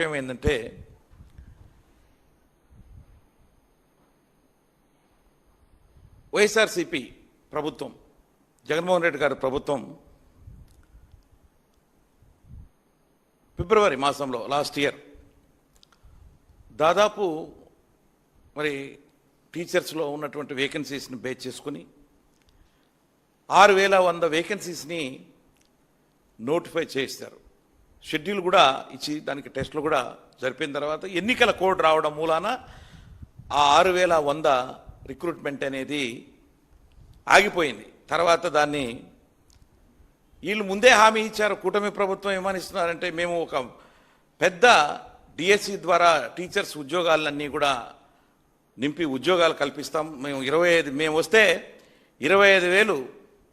విషయం ఏంటంటే వైఎస్ఆర్సిపి ప్రభుత్వం జగన్మోహన్ రెడ్డి గారి ప్రభుత్వం ఫిబ్రవరి మాసంలో లాస్ట్ ఇయర్ దాదాపు మరి టీచర్స్లో ఉన్నటువంటి వేకెన్సీస్ని బేస్ చేసుకుని ఆరు వేల వంద వేకెన్సీస్ని నోటిఫై చేస్తారు షెడ్యూల్ కూడా ఇచ్చి దానికి టెస్టులు కూడా జరిపిన తర్వాత ఎన్నికల కోడ్ రావడం మూలాన ఆ ఆరు వేల వంద రిక్రూట్మెంట్ అనేది ఆగిపోయింది. తర్వాత దాన్ని వీళ్ళు ముందే హామీ ఇచ్చారు కూటమి ప్రభుత్వం ఏమనిస్తున్నారంటే మేము ఒక పెద్ద డిఎస్సి ద్వారా టీచర్స్ ఉద్యోగాలన్నీ కూడా నింపి ఉద్యోగాలు కల్పిస్తాం. మేము ఇరవై ఐదు మేము వస్తే ఇరవై ఐదు వేలు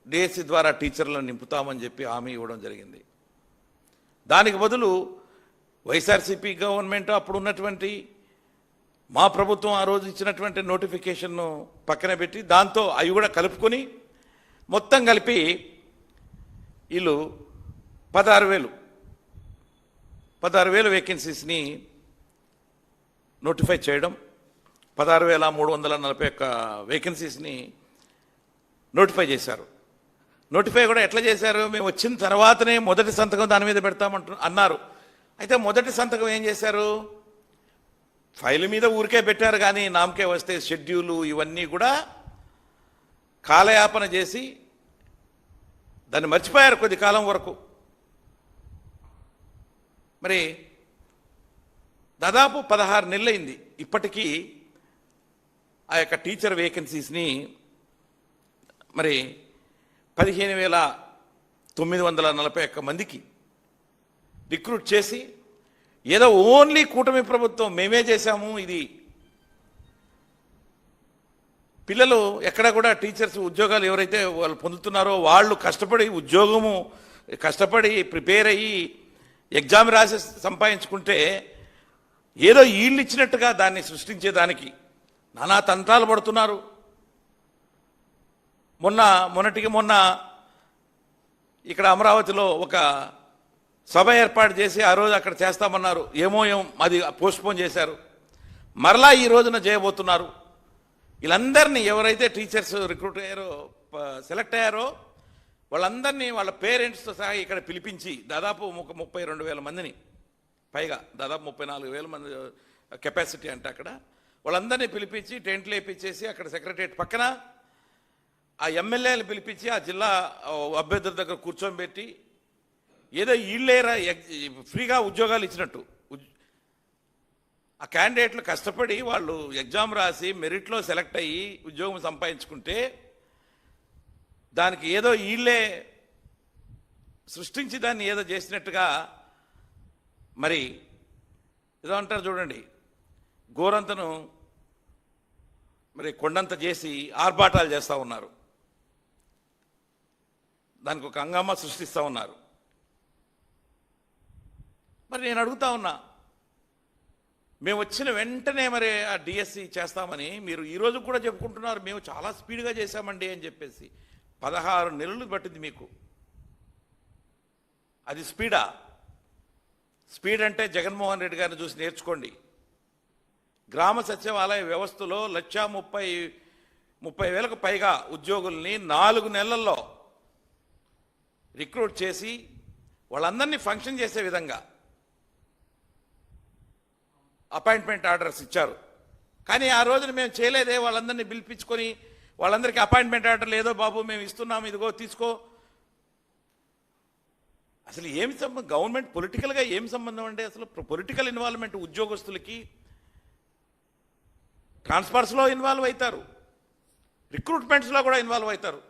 డిఎస్సి ద్వారా టీచర్లను నింపుతామని చెప్పి హామీ ఇవ్వడం జరిగింది. దానికి బదులు వైఎస్ఆర్సీపీ గవర్నమెంట్ అప్పుడు ఉన్నటువంటి మా ప్రభుత్వం ఆ రోజు ఇచ్చినటువంటి నోటిఫికేషన్ను పక్కన పెట్టి దాంతో అవి కూడా కలుపుకొని మొత్తం కలిపి వీళ్ళు పదహారు వేలు పదహారు వేలు వేకెన్సీస్ని నోటిఫై చేయడం పదహారు వేల మూడు వందల నలభై ఒక్క వేకెన్సీస్ని నోటిఫై చేశారు. నోటిఫై కూడా ఎట్లా చేశారు? మేము వచ్చిన తర్వాతనే మొదటి సంతకం దాని మీద పెడతామంటు అన్నారు. అయితే మొదటి సంతకం ఏం చేశారు? ఫైల్ మీద ఊరికే పెట్టారు కానీ నామకే వస్తే షెడ్యూలు ఇవన్నీ కూడా కాలయాపన చేసి దాన్ని మర్చిపోయారు కొద్ది కాలం వరకు. మరి దాదాపు పదహారు నెలలైంది. ఇప్పటికీ ఆ యొక్క టీచర్ వేకెన్సీస్ని మరి పదిహేను వేల తొమ్మిది వందల నలభై ఒక్క మందికి రిక్రూట్ చేసి ఏదో ఓన్లీ కూటమి ప్రభుత్వం మేమే చేశాము ఇది పిల్లలు ఎక్కడ కూడా టీచర్స్ ఉద్యోగాలు ఎవరైతే వాళ్ళు పొందుతున్నారో వాళ్ళు కష్టపడి ఉద్యోగము కష్టపడి ప్రిపేర్ అయ్యి ఎగ్జామ్ రాసి సంపాదించుకుంటే ఏదో వీళ్ళు ఇచ్చినట్టుగా దాన్ని సృష్టించేదానికి. నానా తంత్రాలు పడుతున్నారు. మొన్న మొన్నటికి మొన్న ఇక్కడ అమరావతిలో ఒక సభ ఏర్పాటు చేసి ఆ రోజు అక్కడ చేస్తామన్నారు. ఏమో ఏం అది పోస్ట్పోన్ చేశారు. మరలా ఈ రోజున చేయబోతున్నారు. వీళ్ళందరినీ ఎవరైతే టీచర్స్ రిక్రూట్ అయ్యారో సెలెక్ట్ అయ్యారో వాళ్ళందరినీ వాళ్ళ పేరెంట్స్తో సహా ఇక్కడ పిలిపించి దాదాపు ఒక ముప్పై రెండు వేల మందిని పైగా దాదాపు ముప్పై నాలుగు వేల మంది కెపాసిటీ అంటే అక్కడ. వాళ్ళందరినీ పిలిపించి టెంట్లు వేపించేసి అక్కడ సెక్రటరియట్ పక్కన ఆ ఎమ్మెల్యేలు పిలిపించి ఆ జిల్లా అభ్యర్థుల దగ్గర కూర్చోబెట్టి ఏదో వీళ్ళేరా ఎగ్- ఫ్రీగా ఉద్యోగాలు ఇచ్చినట్టు. ఆ క్యాండిడేట్లు కష్టపడి వాళ్ళు ఎగ్జామ్ రాసి మెరిట్లో సెలెక్ట్ అయ్యి ఉద్యోగం సంపాదించుకుంటే దానికి ఏదో వీళ్ళే సృష్టించి దాన్ని ఏదో చేసినట్టుగా మరి ఏదో అంటారు చూడండి గోరంతను మరి కొండంత చేసి ఆర్భాటాలు చేస్తూ ఉన్నారు. దానికి ఒక అంగమ్మ సృష్టిస్తూ ఉన్నారు. మరి నేను అడుగుతా ఉన్నా మేము వచ్చిన వెంటనే మరి ఆ డిఎస్సి చేస్తామని మీరు ఈ కూడా చెప్పుకుంటున్నారు మేము చాలా స్పీడ్గా చేశామండి అని చెప్పేసి. పదహారు నెలలు పట్టింది మీకు. అది స్పీడా? స్పీడ్ అంటే జగన్మోహన్ రెడ్డి గారిని చూసి నేర్చుకోండి. గ్రామ సచివాలయ వ్యవస్థలో లక్షా ముప్పై ముప్పై వేలకు పైగా ఉద్యోగుల్ని నాలుగు నెలల్లో రిక్రూట్ చేసి వాళ్ళందరినీ ఫంక్షన్ చేసే విధంగా అపాయింట్మెంట్ ఆర్డర్స్ ఇచ్చారు. కానీ ఆ రోజున మేము చేయలేదే వాళ్ళందరినీ పిలిపించుకొని వాళ్ళందరికీ అపాయింట్మెంట్ ఆర్డర్ లేదో బాబు మేము ఇస్తున్నాం ఇదిగో తీసుకో. అసలు ఏమి సంబంధం గవర్నమెంట్ పొలిటికల్గా ఏం సంబంధం అండి? అసలు పొలిటికల్ ఇన్వాల్వ్మెంట్ ఉద్యోగస్తులకి ట్రాన్స్ఫర్స్లో ఇన్వాల్వ్ అవుతారు. రిక్రూట్మెంట్స్లో కూడా ఇన్వాల్వ్ అవుతారు.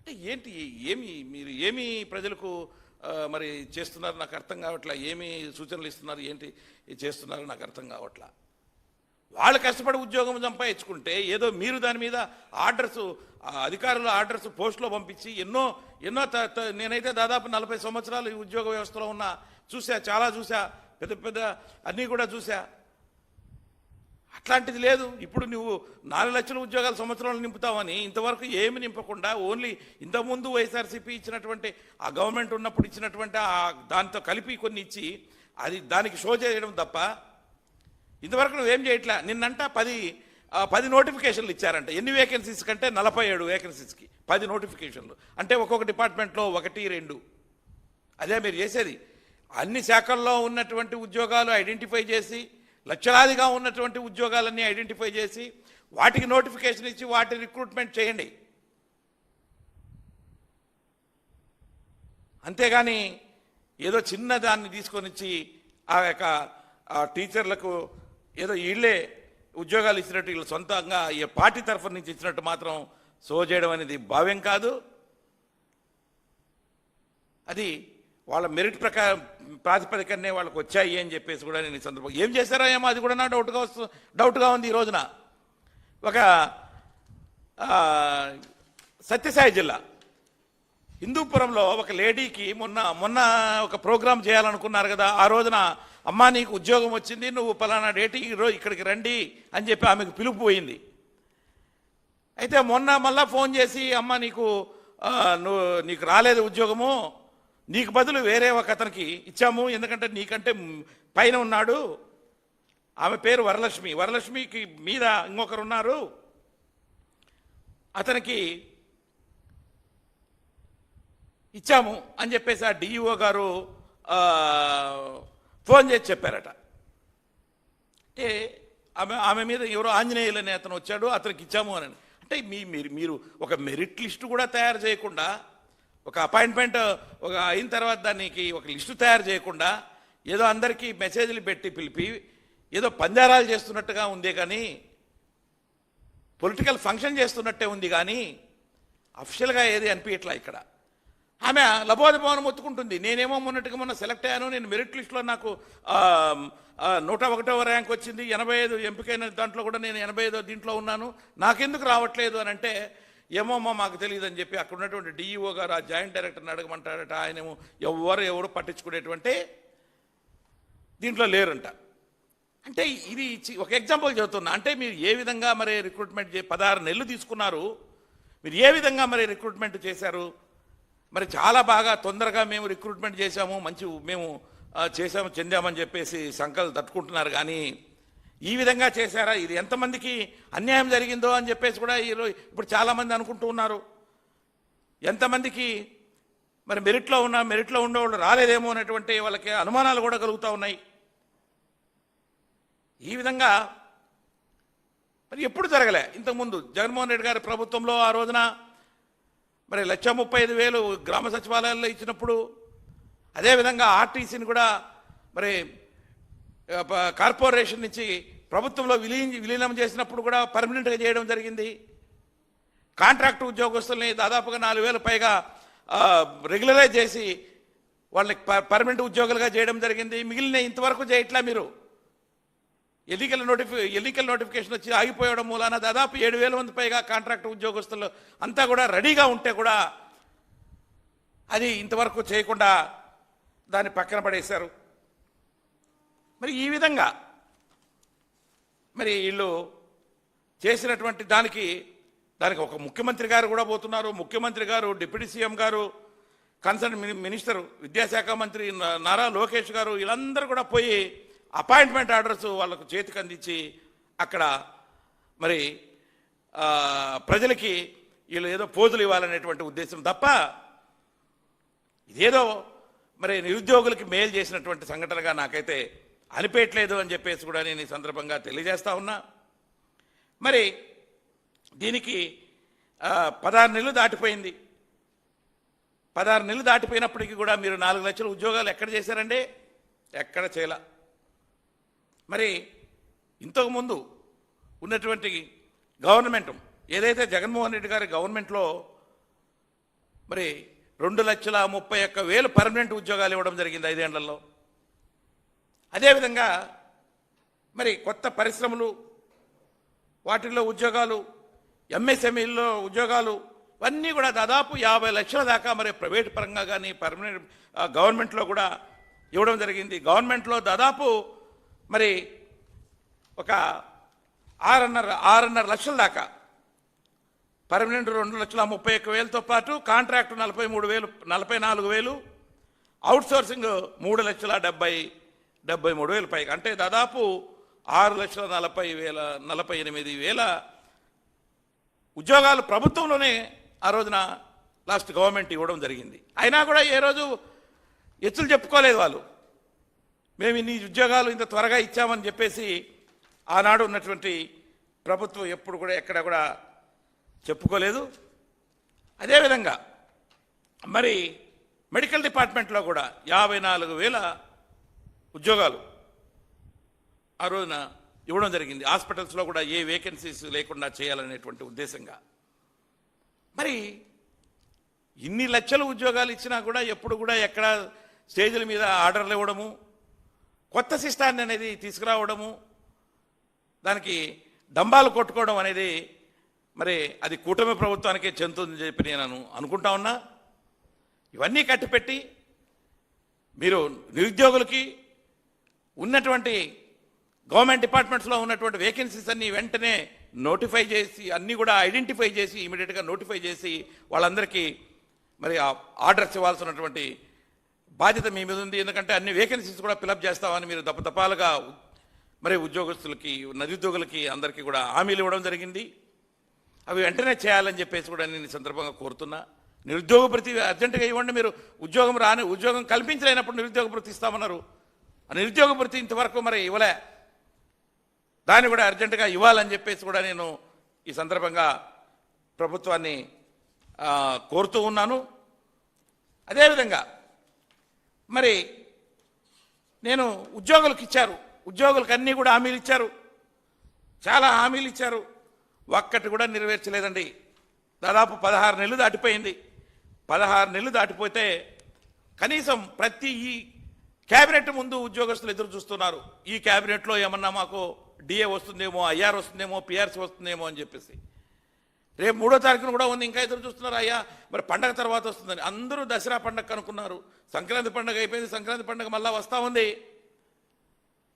అంటే ఏంటి ఏమి మీరు ఏమి ప్రజలకు మరి చేస్తున్నారు? నాకు అర్థం కావట్లా. ఏమి సూచనలు ఇస్తున్నారు? ఏంటి చేస్తున్నారు? నాకు అర్థం కావట్లా. వాళ్ళు కష్టపడి ఉద్యోగం సంపాదించుకుంటే ఏదో మీరు దాని మీద ఆర్డర్స్ అధికారుల ఆర్డర్స్ పోస్ట్లో పంపించి ఎన్నో ఎన్నో త- త- నేనైతే దాదాపు నలభై సంవత్సరాలు ఈ ఉద్యోగ వ్యవస్థలో ఉన్నా. చూసా చాలా చూసా. పెద్ద పెద్ద అన్నీ కూడా చూసా. అట్లాంటిది లేదు. ఇప్పుడు నువ్వు నాలుగు లక్షల ఉద్యోగాలు సంవత్సరంలో నింపుతావని ఇంతవరకు ఏమి నింపకుండా ఓన్లీ ఇంతకుముందు వైఎస్ఆర్సీపీ ఇచ్చినటువంటి ఆ గవర్నమెంట్ ఉన్నప్పుడు ఇచ్చినటువంటి ఆ దాంతో కలిపి కొన్ని ఇచ్చి అది దానికి షో చేయడం తప్ప ఇంతవరకు నువ్వేం చేయట్లే? నిన్నంట పది పది నోటిఫికేషన్లు ఇచ్చారంట. ఎన్ని వేకెన్సీస్ కంటే నలభై ఏడు వేకెన్సీస్కి పది నోటిఫికేషన్లు. అంటే ఒక్కొక్క డిపార్ట్మెంట్లో ఒకటి రెండు. అదే మీరు చేసేది. అన్ని శాఖల్లో ఉన్నటువంటి ఉద్యోగాలు ఐడెంటిఫై చేసి లక్షలాదిగా ఉన్నటువంటి ఉద్యోగాలన్నీ ఐడెంటిఫై చేసి వాటికి నోటిఫికేషన్ ఇచ్చి వాటి రిక్రూట్మెంట్ చేయండి. అంతేగాని ఏదో చిన్న దాన్ని తీసుకొని వచ్చి ఆ యొక్క టీచర్లకు ఏదో వీళ్ళే ఉద్యోగాలు ఇచ్చినట్టు వీళ్ళు సొంతంగా ఈ పార్టీ తరఫు నుంచి ఇచ్చినట్టు మాత్రం సో చేయడం అనేది భావ్యం కాదు. అది వాళ్ళ మెరిట్ ప్రకారం ప్రాతిపదికనే వాళ్ళకి వచ్చాయి అని చెప్పేసి కూడా నేను ఈ సందర్భంగా ఏం చేశారో ఏమో అది కూడా నా డౌట్గా వస్తు డౌట్గా ఉంది ఈ రోజున. ఒక సత్యసాయి జిల్లా. హిందూపురంలో ఒక లేడీకి మొన్న మొన్న ఒక ప్రోగ్రాం చేయాలనుకున్నారు కదా. ఆ రోజున అమ్మా నీకు ఉద్యోగం వచ్చింది నువ్వు పలానా డేట్ ఈరోజు ఇక్కడికి రండి అని చెప్పి ఆమెకు పిలుపు పోయింది. అయితే మొన్న మళ్ళా ఫోన్ చేసి అమ్మ నీకు నువ్వు నీకు రాలేదు ఉద్యోగము. నీకు బదులు వేరే ఒక అతనికి ఇచ్చాము ఎందుకంటే నీకంటే పైన ఉన్నాడు. ఆమె పేరు వరలక్ష్మి. వరలక్ష్మికి మీద ఇంకొకరు ఉన్నారు. అతనికి ఇచ్చాము అని చెప్పేసి ఆ డిఈఓ గారు ఫోన్ చేసి చెప్పారట. అంటే ఆమె ఆమె మీద ఎవరో ఆంజనేయులనే అతను వచ్చాడు అతనికి ఇచ్చాము అని. అంటే మీ మీరు మీరు ఒక మెరిట్ లిస్ట్ కూడా తయారు చేయకుండా ఒక అపాయింట్మెంట్ ఒక అయిన తర్వాత దానికి ఒక లిస్టు తయారు చేయకుండా ఏదో అందరికీ మెసేజ్లు పెట్టి పిలిపి ఏదో పంజారాలు చేస్తున్నట్టుగా ఉంది కానీ పొలిటికల్ ఫంక్షన్ చేస్తున్నట్టే ఉంది కానీ అఫిషియల్గా ఏది అనిపించట్లా ఇక్కడ. ఆమె లబోద భవనం ఒత్తుకుంటుంది నేనేమో మొన్నటికి మొన్న సెలెక్ట్ అయ్యాను నేను మెరిట్ లిస్ట్లో నాకు నూట ఒకటో ర్యాంక్ వచ్చింది ఎనభై ఐదు ఎంపికైన దాంట్లో కూడా నేను ఎనభై ఐదో దీంట్లో ఉన్నాను. నాకెందుకు రావట్లేదు అని అంటే ఏమో మాకు తెలియదు అని చెప్పి అక్కడ ఉన్నటువంటి డిఈఓ గారు ఆ జాయింట్ డైరెక్టర్ని అడగమంటాడట ఆయనేమో ఎవరు ఎవరు పట్టించుకునేటువంటి దీంట్లో లేరంట. అంటే ఇది చి- ఒక ఎగ్జాంపుల్ చెబుతున్నా. అంటే మీరు ఏ విధంగా మరి రిక్రూట్మెంట్ చే పదహారు నెలలు తీసుకున్నారు మీరు ఏ విధంగా మరి రిక్రూట్మెంట్ చేశారు? మరి చాలా బాగా తొందరగా మేము రిక్రూట్మెంట్ చేశాము మంచి మేము చేశాము చెందామని చెప్పేసి సంకలు తట్టుకుంటున్నారు. కానీ ఈ విధంగా చేశారా? ఇది ఎంతమందికి అన్యాయం జరిగిందో అని చెప్పేసి కూడా ఈరోజు ఇప్పుడు చాలామంది అనుకుంటూ ఉన్నారు. ఎంతమందికి మరి మెరిట్లో ఉన్న మెరిట్లో ఉండేవాళ్ళు రాలేదేమో అనేటువంటి వాళ్ళకి అనుమానాలు కూడా కలుగుతూ ఉన్నాయి. ఈ విధంగా మరి ఎప్పుడు జరగలే? ఇంతకుముందు జగన్మోహన్ రెడ్డి గారి ప్రభుత్వంలో ఆ రోజున మరి లక్ష ముప్పై ఐదు వేలు గ్రామ సచివాలయాల్లో ఇచ్చినప్పుడు అదేవిధంగా ఆర్టీసీని కూడా మరి కార్పొరేషన్ నుంచి ప్రభుత్వంలో విలీన విలీనం చేసినప్పుడు కూడా పర్మనెంట్గా చేయడం జరిగింది. కాంట్రాక్ట్ ఉద్యోగస్తుల్ని దాదాపుగా నాలుగు వేల పైగా రెగ్యులరైజ్ చేసి వాళ్ళకి పర్మనెంట్ ఉద్యోగులుగా చేయడం జరిగింది. మిగిలిన ఇంతవరకు చేయట్లా మీరు? ఎన్నికల నోటిఫి ఎన్నికల నోటిఫికేషన్ వచ్చి ఆగిపోయడం మూలాన దాదాపు ఏడు వేల మంది పైగా కాంట్రాక్ట్ ఉద్యోగస్తులు అంతా కూడా రెడీగా ఉంటే కూడా అది ఇంతవరకు చేయకుండా దాన్ని పక్కన పడేశారు. మరి ఈ విధంగా మరి వీళ్ళు చేసినటువంటి దానికి దానికి ఒక ముఖ్యమంత్రి గారు కూడా పోతున్నారు. ముఖ్యమంత్రి గారు డిప్యూటీ సీఎం గారు కన్సర్న్ మిని- మినిస్టర్ విద్యాశాఖ మంత్రి నారా లోకేష్ గారు వీళ్ళందరూ కూడా పోయి అపాయింట్మెంట్ ఆర్డర్స్ వాళ్ళకు చేతికి అందించి అక్కడ మరి ప్రజలకి వీళ్ళు ఏదో పోజులు ఇవ్వాలనేటువంటి ఉద్దేశం తప్ప ఇదేదో మరి నిరుద్యోగులకి మేలు చేసినటువంటి సంఘటనగా నాకైతే అనిపేయట్లేదు అని చెప్పేసి కూడా నేను ఈ సందర్భంగా తెలియజేస్తా ఉన్నా. మరి దీనికి పదహారు నెలలు దాటిపోయింది. పదహారు నెలలు దాటిపోయినప్పటికీ కూడా మీరు నాలుగు లక్షల ఉద్యోగాలు ఎక్కడ చేశారండి? ఎక్కడ చేయాల? మరి ఇంతకుముందు ఉన్నటువంటి గవర్నమెంట్ ఏదైతే జగన్మోహన్ రెడ్డి గారి గవర్నమెంట్లో మరి రెండు లక్షల ముప్పై ఒక్క వేలు పర్మనెంట్ ఉద్యోగాలు ఇవ్వడం జరిగింది ఐదేళ్ళలో. అదేవిధంగా మరి కొత్త పరిశ్రమలు వాటిల్లో ఉద్యోగాలు ఎంఎస్ఎంఈల్లో ఉద్యోగాలు ఇవన్నీ కూడా దాదాపు యాభై లక్షల దాకా మరి ప్రైవేట్ పరంగా కానీ పర్మనెంట్ గవర్నమెంట్లో కూడా ఇవ్వడం జరిగింది. గవర్నమెంట్లో దాదాపు మరి ఒక ఆరున్నర ఆరున్నర లక్షల దాకా పర్మనెంట్ రెండు లక్షల ముప్పై ఒక్క వేలతో పాటు కాంట్రాక్టు నలభై మూడు వేలు నలభై నాలుగు వేలు అవుట్సోర్సింగ్ మూడు లక్షల డెబ్బై డెబ్బై మూడు వేల పైగా. అంటే దాదాపు ఆరు లక్షల నలభై వేల నలభై ఎనిమిది వేల ఉద్యోగాలు ప్రభుత్వంలోనే ఆ రోజున లాస్ట్ గవర్నమెంట్ ఇవ్వడం జరిగింది. అయినా కూడా ఏ రోజు ఎత్తులు చెప్పుకోలేదు వాళ్ళు. మేము ఇన్ని ఉద్యోగాలు ఇంత త్వరగా ఇచ్చామని చెప్పేసి ఆనాడు ఉన్నటువంటి ప్రభుత్వం ఎప్పుడు కూడా ఎక్కడ కూడా చెప్పుకోలేదు. అదేవిధంగా మరి మెడికల్ డిపార్ట్మెంట్లో కూడా యాభై నాలుగు వేల ఉద్యోగాలు. ఆ రోజున ఇవ్వడం జరిగింది. హాస్పిటల్స్లో కూడా ఏ వేకెన్సీస్ లేకుండా చేయాలనేటువంటి ఉద్దేశంగా. మరి ఇన్ని లక్షల ఉద్యోగాలు ఇచ్చినా కూడా ఎప్పుడు కూడా ఎక్కడ స్టేజ్ల మీద ఆర్డర్లు ఇవ్వడము కొత్త సిస్టాన్ని అనేది తీసుకురావడము దానికి డంబాలు కొట్టుకోవడం అనేది మరి అది కూటమి ప్రభుత్వానికే చెందుతుందని చెప్పి నేను అనుకుంటా ఉన్నా. ఇవన్నీ కట్టిపెట్టి మీరు నిరుద్యోగులకి ఉన్నటువంటి గవర్నమెంట్ డిపార్ట్మెంట్స్లో ఉన్నటువంటి వేకెన్సీస్ అన్ని వెంటనే నోటిఫై చేసి అన్నీ కూడా ఐడెంటిఫై చేసి ఇమీడియట్గా నోటిఫై చేసి వాళ్ళందరికీ మరి ఆర్డర్స్ ఇవ్వాల్సినటువంటి బాధ్యత మీ మీద ఉంది. ఎందుకంటే అన్ని వేకెన్సీస్ కూడా ఫిలప్ చేస్తామని మీరు దపదపాలుగా మరి ఉద్యోగస్తులకి నిరుద్యోగులకి అందరికీ కూడా హామీలు ఇవ్వడం జరిగింది. అవి వెంటనే చేయాలని చెప్పేసి కూడా నేను సందర్భంగా కోరుతున్నా. నిరుద్యోగ భృతి అర్జెంటుగా ఇవ్వండి మీరు. ఉద్యోగం రాని ఉద్యోగం కల్పించలేనప్పుడు నిరుద్యోగ భృతి ఇస్తామన్నారు. నిరుద్యోగ భృతి ఇంతవరకు మరి ఇవ్వలే. దాన్ని కూడా అర్జెంటుగా ఇవ్వాలని చెప్పేసి కూడా నేను ఈ సందర్భంగా ప్రభుత్వాన్ని కోరుతూ ఉన్నాను. అదేవిధంగా మరి నేను ఉద్యోగులకు ఇచ్చారు. ఉద్యోగులకు అన్నీ కూడా హామీలు ఇచ్చారు. చాలా హామీలు ఇచ్చారు. ఒక్కటి కూడా నెరవేర్చలేదండి. దాదాపు పదహారు నెలలు దాటిపోయింది. పదహారు నెలలు దాటిపోతే కనీసం ప్రతి కేబినెట్ క్యాబినెట్ ముందు ఉద్యోగస్తులు ఎదురు చూస్తున్నారు. ఈ క్యాబినెట్లో ఏమన్నా మాకు డిఏ వస్తుందేమో ఐఆర్ వస్తుందేమో పిఆర్సీ వస్తుందేమో అని చెప్పేసి. రేపు మూడో తారీఖున కూడా ఉంది ఇంకా ఎదురు చూస్తున్నారు అయ్యా. మరి పండగ తర్వాత వస్తుందని. అందరూ దసరా పండగ అనుకున్నారు. సంక్రాంతి పండగ అయిపోయింది సంక్రాంతి పండగ మళ్ళా వస్తూ ఉంది.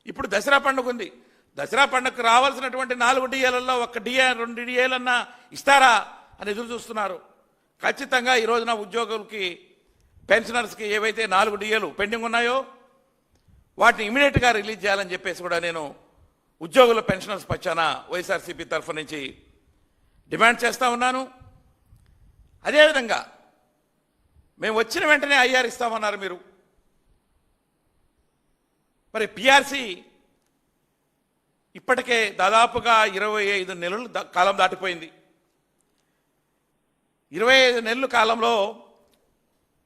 ఇప్పుడు దసరా పండుగ ఉంది. దసరా పండుగకు రావాల్సినటువంటి నాలుగు డిఏలలో ఒక డిఏ రెండు డిఏలన్నా ఇస్తారా అని ఎదురు చూస్తున్నారు. ఖచ్చితంగా ఈ రోజున ఉద్యోగులకి పెన్షనర్స్కి ఏవైతే నాలుగు డిఏలు పెండింగ్ ఉన్నాయో వాటిని ఇమీడియట్గా రిలీజ్ చేయాలని చెప్పేసి కూడా నేను ఉద్యోగుల పెన్షనర్స్ పక్షాన వైఎస్ఆర్సీపీ తరఫు నుంచి డిమాండ్ చేస్తా ఉన్నాను. అదేవిధంగా మేము వచ్చిన వెంటనే ఐఆర్ ఇస్తామన్నారు మీరు. మరి పిఆర్సీ ఇప్పటికే దాదాపుగా ఇరవై ఐదు నెలలు దా- కాలం దాటిపోయింది. ఇరవై ఐదు నెలల కాలంలో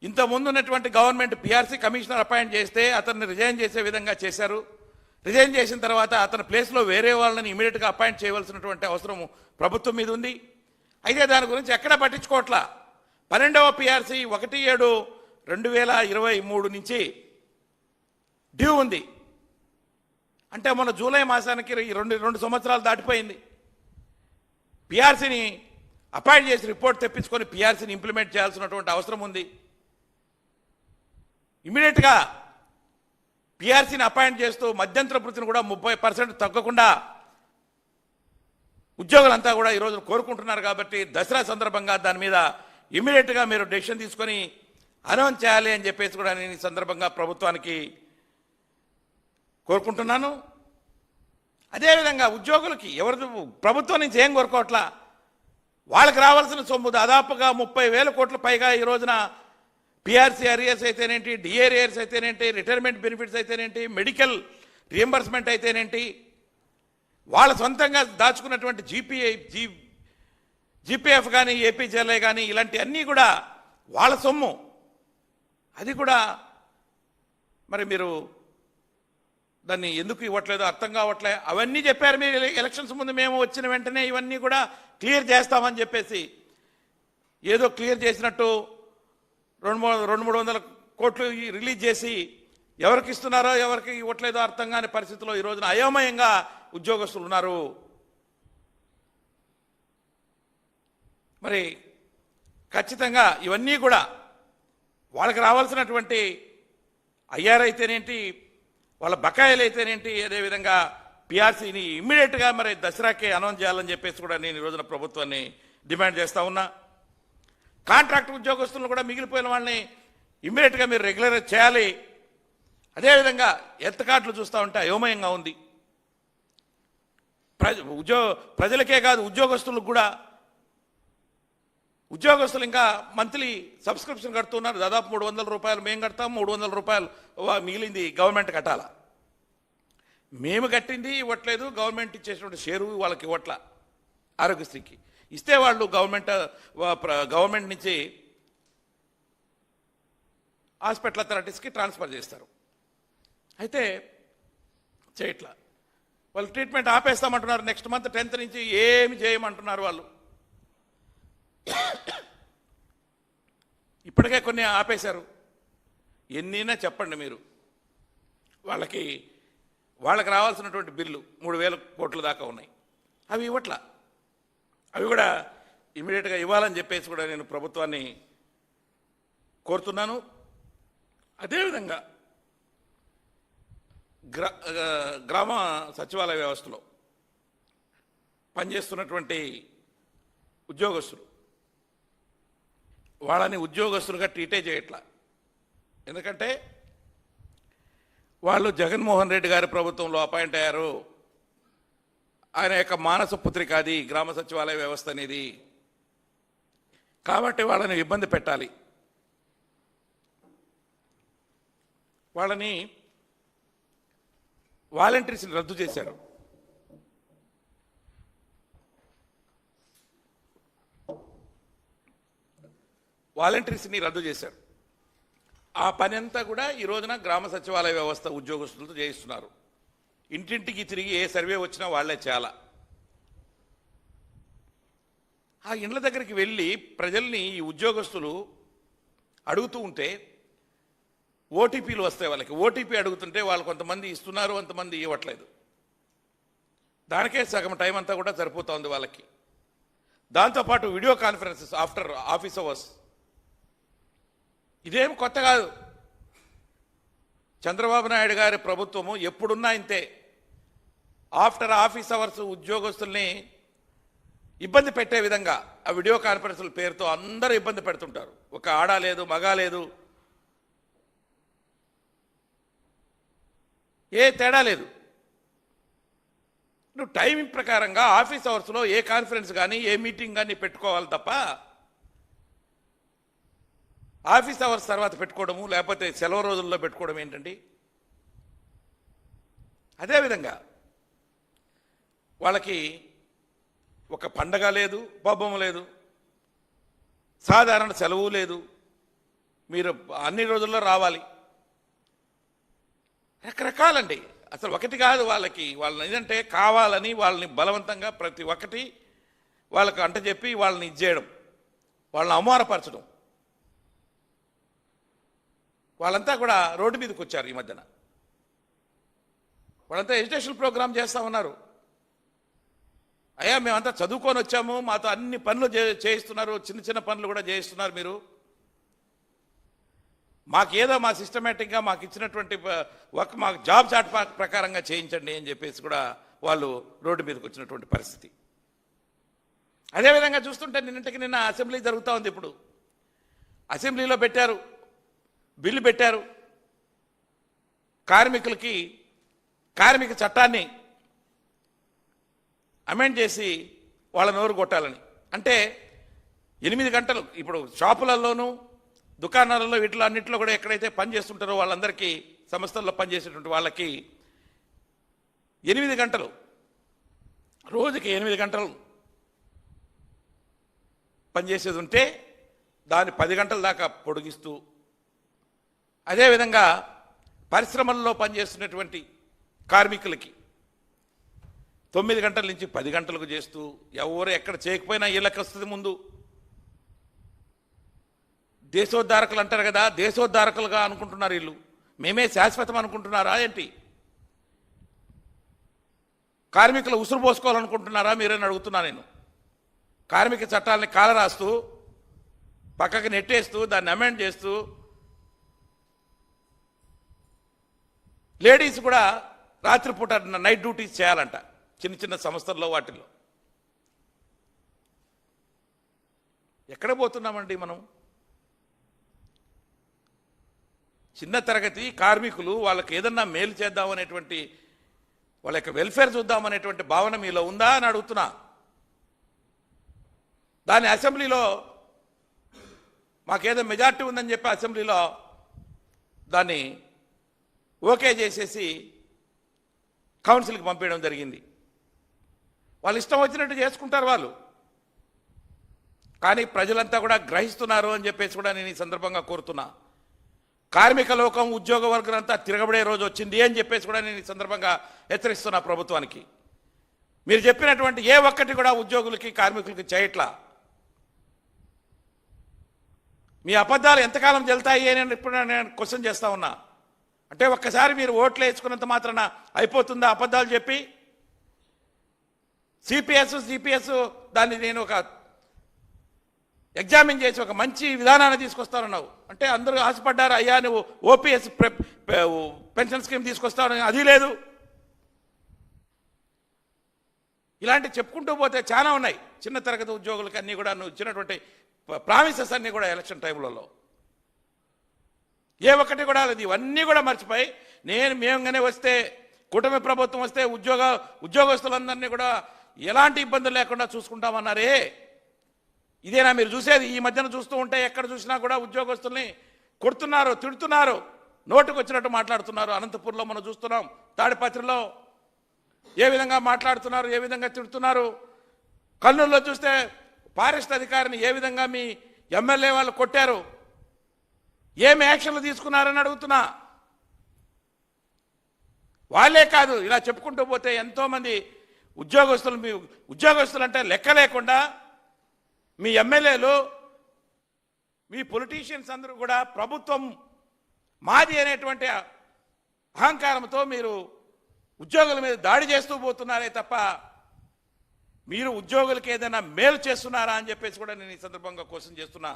ఇంత ముందు ఉన్నటువంటి గవర్నమెంట్ పిఆర్సీ కమిషనర్ అపాయింట్ చేస్తే అతన్ని రిజైన్ చేసే విధంగా చేశారు. రిజైన్ చేసిన తర్వాత అతని ప్లేస్లో వేరే వాళ్ళని ఇమీడియట్గా అపాయింట్ చేయవలసినటువంటి అవసరం ప్రభుత్వం మీద ఉంది. అయితే దాని గురించి ఎక్కడ పట్టించుకోవట్లా? పన్నెండవ పిఆర్సీ ఒకటి ఏడు రెండు వేల ఇరవై మూడు నుంచి డ్యూ ఉంది. అంటే మన జూలై మాసానికి రెండు రెండు సంవత్సరాలు దాటిపోయింది. పిఆర్సీని అపాయింట్ చేసి రిపోర్ట్ తెప్పించుకొని పిఆర్సీని ఇంప్లిమెంట్ చేయాల్సినటువంటి అవసరం ఉంది. ఇమీడియట్గా పిఆర్సీని అపాయింట్ చేస్తూ మధ్యంతర వృత్తిని కూడా ముప్పై పర్సెంట్ తగ్గకుండా ఉద్యోగులంతా కూడా ఈరోజు కోరుకుంటున్నారు కాబట్టి దసరా సందర్భంగా దాని మీద ఇమీడియట్గా మీరు డెసిషన్ తీసుకొని అనౌన్స్ చేయాలి అని చెప్పేసి కూడా నేను ఈ సందర్భంగా ప్రభుత్వానికి కోరుకుంటున్నాను. అదేవిధంగా ఉద్యోగులకి ఎవరి ప్రభుత్వం నుంచి ఏం కోరుకోవట్లా? వాళ్ళకి రావాల్సిన సొమ్ము దాదాపుగా ముప్పై వేల కోట్ల పైగా ఈ రోజున పిఆర్సీ అరియర్స్ అయితేనేంటి డిఏరియర్స్ అయితేనేంటి రిటైర్మెంట్ బెనిఫిట్స్ అయితేనేంటి మెడికల్ రియంబర్స్మెంట్ అయితేనేంటి వాళ్ళ సొంతంగా దాచుకున్నటువంటి జీపీఐ జీ జీపీఎఫ్ కానీ ఏపీజీఎల్ఐ కానీ ఇలాంటివన్నీ కూడా వాళ్ళ సొమ్ము. అది కూడా మరి మీరు దాన్ని ఎందుకు ఇవ్వట్లేదు అర్థం కావట్లే అవన్నీ చెప్పారు మీరు. ఎలక్షన్స్ ముందు మేము వచ్చిన వెంటనే ఇవన్నీ కూడా క్లియర్ చేస్తామని చెప్పేసి ఏదో క్లియర్ చేసినట్టు రెండు మూడు రెండు మూడు వందల కోట్లు రిలీజ్ చేసి ఎవరికి ఇస్తున్నారో ఎవరికి ఇవ్వట్లేదో అర్థం కాని పరిస్థితిలో ఈ రోజున అయోమయంగా ఉద్యోగస్తులు ఉన్నారు. మరి ఖచ్చితంగా ఇవన్నీ కూడా వాళ్ళకి రావాల్సినటువంటి ఐఆర్ అయితేనేంటి వాళ్ళ బకాయిలు అయితేనేంటి అదేవిధంగా పిఆర్సీని ఇమ్మీడియట్గా మరి దసరాకే అనౌన్స్ చేయాలని చెప్పేసి కూడా నేను ఈ రోజున ప్రభుత్వాన్ని డిమాండ్ చేస్తా ఉన్నా. కాంట్రాక్ట్ ఉద్యోగస్తులను కూడా మిగిలిపోయిన వాళ్ళని ఇమ్మీడియట్గా మీరు రెగ్యులర్ చేయాలి. అదేవిధంగా ఎత్తకాట్లు చూస్తూ ఉంటే అయోమయంగా ఉంది. ప్రజ ఉద్యో ప్రజలకే కాదు ఉద్యోగస్తులకు కూడా. ఉద్యోగస్తులు ఇంకా మంత్లీ సబ్స్క్రిప్షన్ కడుతున్నారు. దాదాపు మూడు వందల రూపాయలు మేము కడతాం మూడు వందల రూపాయలు మిగిలింది గవర్నమెంట్ కట్టాల? మేము కట్టింది ఇవ్వట్లేదు గవర్నమెంట్ ఇచ్చేటువంటి షేరు వాళ్ళకి ఇవ్వట్ల ఆరోగ్యశ్రీకి. ఇస్తే వాళ్ళు గవర్నమెంట్ ప్ర- గవర్నమెంట్ నుంచి హాస్పిటల్ అథారిటీస్కి ట్రాన్స్ఫర్ చేస్తారు. అయితే చేయట్లా. వాళ్ళు ట్రీట్మెంట్ ఆపేస్తామంటున్నారు నెక్స్ట్ మంత్ టెన్త్ నుంచి ఏమి చేయమంటున్నారు వాళ్ళు. ఇప్పటికే కొన్ని ఆపేశారు. ఎన్నైనా చెప్పండి మీరు. వాళ్ళకి వాళ్ళకి రావాల్సినటువంటి బిల్లు మూడు వేల కోట్ల దాకా ఉన్నాయి. అవి ఇవ్వట్లా. అవి కూడా ఇమీడియట్గా ఇవ్వాలని చెప్పేసి కూడా నేను ప్రభుత్వాన్ని కోరుతున్నాను. అదేవిధంగా గ్రా గ్రామ సచివాలయ వ్యవస్థలో పనిచేస్తున్నటువంటి ఉద్యోగస్తులు వాళ్ళని ఉద్యోగస్తులుగా ట్రీటే చేయట్లా. ఎందుకంటే వాళ్ళు జగన్మోహన్ రెడ్డి గారి ప్రభుత్వంలో అపాయింట్ అయ్యారు. ఆయన యొక్క మానస పుత్రిక అది గ్రామ సచివాలయ వ్యవస్థ అనేది. కాబట్టి వాళ్ళని ఇబ్బంది పెట్టాలి. వాళ్ళని వాలంటీర్స్ని రద్దు చేశారు. వాలంటీర్స్ని రద్దు చేశారు. ఆ పని అంతా కూడా ఈ రోజున గ్రామ సచివాలయ వ్యవస్థ ఉద్యోగస్తులతో చేయిస్తున్నారు. ఇంటింటికి తిరిగి ఏ సర్వే వచ్చినా వాళ్ళే చాలా. ఆ ఇండ్ల దగ్గరికి వెళ్ళి ప్రజల్ని ఈ ఉద్యోగస్తులు అడుగుతూ ఉంటే ఓటీపీలు వస్తాయి వాళ్ళకి. ఓటీపీ అడుగుతుంటే వాళ్ళు కొంతమంది ఇస్తున్నారు కొంతమంది ఇవ్వట్లేదు. దానికే సగం టైం అంతా కూడా సరిపోతోంది వాళ్ళకి. దాంతోపాటు video conferences after office hours. ఇదేం కొత్త కాదు. చంద్రబాబు నాయుడు గారి ప్రభుత్వము ఎప్పుడున్నా ఇంతే. ఆఫ్టర్ ఆఫీస్ అవర్స్ ఉద్యోగస్తుల్ని ఇబ్బంది పెట్టే విధంగా ఆ వీడియో కాన్ఫరెన్స్ల పేరుతో అందరూ ఇబ్బంది పెడుతుంటారు. ఒక ఆడ లేదు మగ లేదు. ఏ తేడా లేదు. నువ్వు టైమింగ్ ప్రకారంగా ఆఫీస్ అవర్స్లో ఏ కాన్ఫరెన్స్ కానీ ఏ మీటింగ్ కానీ పెట్టుకోవాలి తప్ప ఆఫీస్ అవర్స్ తర్వాత పెట్టుకోవడము లేకపోతే సెలవు రోజుల్లో పెట్టుకోవడం ఏంటండి? అదేవిధంగా వాళ్ళకి ఒక పండగ లేదు పబ్బం లేదు సాధారణ సెలవు లేదు. మీరు అన్ని రోజుల్లో రావాలి. రకరకాలండి. అసలు ఒకటి కాదు వాళ్ళకి. వాళ్ళని ఏంటంటే కావాలని వాళ్ళని బలవంతంగా ప్రతి ఒక్కటి వాళ్ళకు అంట చెప్పి వాళ్ళని ఇచ్చేయడం వాళ్ళని అవమానపరచడం. వాళ్ళంతా కూడా రోడ్డు మీదకి వచ్చారు ఈ మధ్యన. వాళ్ళంతా ఎడ్యుకేషన్ ప్రోగ్రామ్ చేస్తూ ఉన్నారు. అయ్యా మేమంతా చదువుకొని వచ్చాము మాతో అన్ని పనులు చేయిస్తున్నారు చిన్న చిన్న పనులు కూడా చేయిస్తున్నారు మీరు. మాకేదో మా సిస్టమేటిక్గా మాకు ఇచ్చినటువంటి వర్క్ మాకు జాబ్ చాట్ ప్రకారంగా చేయించండి అని చెప్పేసి కూడా వాళ్ళు రోడ్డు మీదకి వచ్చినటువంటి పరిస్థితి. అదేవిధంగా చూస్తుంటే నిన్నటికి నిన్న అసెంబ్లీ జరుగుతూ ఉంది ఇప్పుడు. అసెంబ్లీలో పెట్టారు బిల్లు పెట్టారు. కార్మికులకి కార్మిక చట్టాన్ని అమెండ్ చేసి వాళ్ళ నోరు కొట్టాలని? అంటే ఎనిమిది గంటలు ఇప్పుడు షాపులలోనూ దుకాణాలలో వీటిలో అన్నింటిలో కూడా ఎక్కడైతే పని చేస్తుంటారో వాళ్ళందరికీ సంస్థల్లో పనిచేసేటువంటి వాళ్ళకి ఎనిమిది గంటలు రోజుకి ఎనిమిది గంటలు పనిచేసేది ఉంటే దాన్ని పది గంటల దాకా పొడిగిస్తూ అదేవిధంగా పరిశ్రమల్లో పనిచేస్తున్నటువంటి కార్మికులకి తొమ్మిది గంటల నుంచి పది గంటలకు చేస్తూ ఎవరు ఎక్కడ చేయకపోయినా వీళ్ళకి వస్తుంది ముందు. దేశోద్ధారకులు అంటారు కదా దేశోద్ధారకులుగా అనుకుంటున్నారు వీళ్ళు. మేమే శాశ్వతం అనుకుంటున్నారా ఏంటి? కార్మికులు ఉసురు పోసుకోవాలనుకుంటున్నారా? మీరని అడుగుతున్నా నేను. కార్మిక చట్టాలని కాలరాస్తూ పక్కకి నెట్టేస్తూ దాన్ని అమెండ్ చేస్తూ లేడీస్ కూడా రాత్రిపూట నైట్ డ్యూటీస్ చేయాలంట. చిన్న చిన్న సంస్థల్లో వాటిల్లో. ఎక్కడ పోతున్నామండి మనం? చిన్న తరగతి కార్మికులు వాళ్ళకి ఏదన్నా మేలు చేద్దాం అనేటువంటి వాళ్ళ యొక్క వెల్ఫేర్ చూద్దాం అనేటువంటి భావన మీలో ఉందా అని అడుగుతున్నా. దాని అసెంబ్లీలో మాకేదో మెజార్టీ ఉందని చెప్పి అసెంబ్లీలో దాన్ని ఓకే చేసేసి కౌన్సిల్కి పంపించడం జరిగింది. వాళ్ళు ఇష్టం వచ్చినట్టు చేసుకుంటారు వాళ్ళు. కానీ ప్రజలంతా కూడా గ్రహిస్తున్నారు అని చెప్పేసి కూడా నేను ఈ సందర్భంగా కోరుతున్నా. కార్మిక లోకం ఉద్యోగ వర్గం తిరగబడే రోజు వచ్చింది అని చెప్పేసి కూడా నేను ఈ సందర్భంగా హెచ్చరిస్తున్నా ప్రభుత్వానికి. మీరు చెప్పినటువంటి ఏ ఒక్కటి కూడా ఉద్యోగులకి కార్మికులకి చేయట్లా? మీ అబద్ధాలు ఎంతకాలం చెల్తాయి అని ఇప్పుడు నేను క్వశ్చన్ చేస్తా ఉన్నా. అంటే ఒక్కసారి మీరు ఓట్లు వేసుకున్నంత మాత్రాన అయిపోతుందా అబద్ధాలు చెప్పి? సిపిఎస్ సిపిఎస్ దాన్ని నేను ఒక ఎగ్జామిన్ చేసి ఒక మంచి విధానాన్ని తీసుకొస్తానన్నావు. అంటే అందరూ ఆశపడ్డారు అయ్యా నువ్వు ఓపీఎస్ పెన్షన్ స్కీమ్ తీసుకొస్తావు అది లేదు. ఇలాంటి చెప్పుకుంటూ పోతే చాలా ఉన్నాయి. చిన్న తరగతి ఉద్యోగులకి అన్నీ కూడా నువ్వు ఇచ్చినటువంటి ప్రామిసెస్ అన్నీ కూడా ఎలక్షన్ టైంలలో ఏ ఒక్కటి కూడా లేదు. ఇవన్నీ కూడా మర్చిపోయి నేను మేముగానే వస్తే కుటుంబ ప్రభుత్వం వస్తే ఉద్యోగ ఉద్యోగస్తులందరినీ కూడా ఎలాంటి ఇబ్బందులు లేకుండా చూసుకుంటామన్నారే? ఇదేనా మీరు చూసేది? ఈ మధ్యన చూస్తూ ఉంటే ఎక్కడ చూసినా కూడా ఉద్యోగస్తుల్ని కొడుతున్నారు తిడుతున్నారు. నోటుకు వచ్చినట్టు మాట్లాడుతున్నారు. అనంతపూర్లో మనం చూస్తున్నాం. తాడిపత్రిలో ఏ విధంగా మాట్లాడుతున్నారు ఏ విధంగా తిడుతున్నారు? కర్నూలులో చూస్తే ఫారెస్ట్ అధికారిని ఏ విధంగా మీ ఎమ్మెల్యే వాళ్ళు కొట్టారు? ఏమి యాక్షన్లు తీసుకున్నారని అడుగుతున్నా. వాళ్ళే కాదు ఇలా చెప్పుకుంటూ పోతే ఎంతోమంది ఉద్యోగస్తులు మీ ఉద్యోగస్తులు అంటే లెక్క లేకుండా మీ ఎమ్మెల్యేలు మీ పొలిటీషియన్స్ అందరూ కూడా ప్రభుత్వం మాది అనేటువంటి అహంకారంతో మీరు ఉద్యోగుల మీద దాడి చేస్తూ పోతున్నారే తప్ప మీరు ఉద్యోగులకి ఏదైనా మేలు చేస్తున్నారా అని చెప్పేసి కూడా నేను ఈ సందర్భంగా క్వశ్చన్ చేస్తున్నా.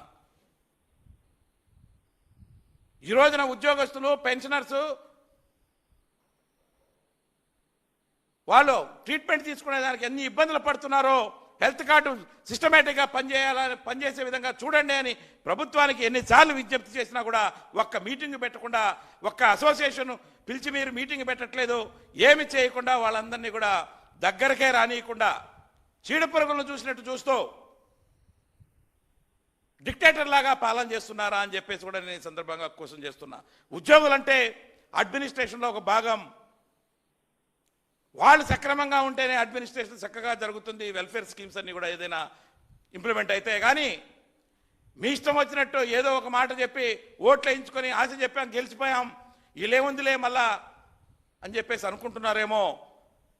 ఈ రోజున ఉద్యోగస్తులు పెన్షనర్స్ వాళ్ళు ట్రీట్మెంట్ తీసుకునే దానికి ఎన్ని ఇబ్బందులు పడుతున్నారో హెల్త్ కార్డు సిస్టమేటిక్గా పనిచేయాలని పనిచేసే విధంగా చూడండి అని ప్రభుత్వానికి ఎన్నిసార్లు విజ్ఞప్తి చేసినా కూడా ఒక్క మీటింగ్ పెట్టకుండా ఒక్క అసోసియేషన్ పిలిచి మీరు మీటింగ్ పెట్టట్లేదు. ఏమి చేయకుండా వాళ్ళందరినీ కూడా దగ్గరకే రానియకుండా చీడపురుగులను చూసినట్టు చూస్తూ డిక్టేటర్ లాగా పాలన చేస్తున్నారా అని చెప్పేసి కూడా నేను సందర్భంగా క్వశ్చన్ చేస్తున్నా. ఉద్యోగులంటే అడ్మినిస్ట్రేషన్లో ఒక భాగం వాళ్ళు సక్రమంగా ఉంటేనే అడ్మినిస్ట్రేషన్ చక్కగా జరుగుతుంది. వెల్ఫేర్ స్కీమ్స్ అన్నీ కూడా ఏదైనా ఇంప్లిమెంట్ అయితే కానీ మీ ఇష్టం వచ్చినట్టు ఏదో ఒక మాట చెప్పి ఓట్లు వేయించుకొని ఆశ చెప్పాం గెలిచిపోయాం ఇలేముందిలే మళ్ళా అని చెప్పేసి అనుకుంటున్నారేమో.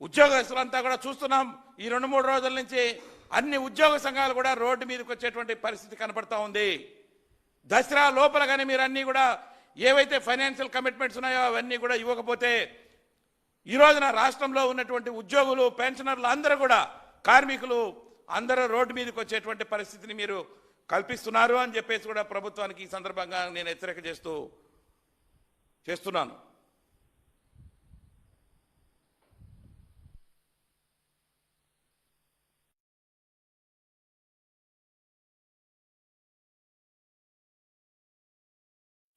ఉద్యోగస్తులంతా కూడా చూస్తున్నాం. ఈ రెండు మూడు రోజుల నుంచి అన్ని ఉద్యోగ సంఘాలు కూడా రోడ్డు మీదకి వచ్చేటువంటి పరిస్థితి కనపడతా ఉంది. దసరా లోపల కానీ మీరు అన్నీ కూడా ఏవైతే ఫైనాన్షియల్ కమిట్మెంట్స్ ఉన్నాయో అవన్నీ కూడా ఇవ్వకపోతే ఈ రోజున రాష్ట్రంలో ఉన్నటువంటి ఉద్యోగులు పెన్షనర్లు అందరూ కూడా కార్మికులు అందరూ రోడ్డు మీదకి వచ్చేటువంటి పరిస్థితిని మీరు కల్పిస్తున్నారు అని చెప్పేసి కూడా ప్రభుత్వానికి ఈ సందర్భంగా నేను హెచ్చరిక చేస్తూ చేస్తున్నాను.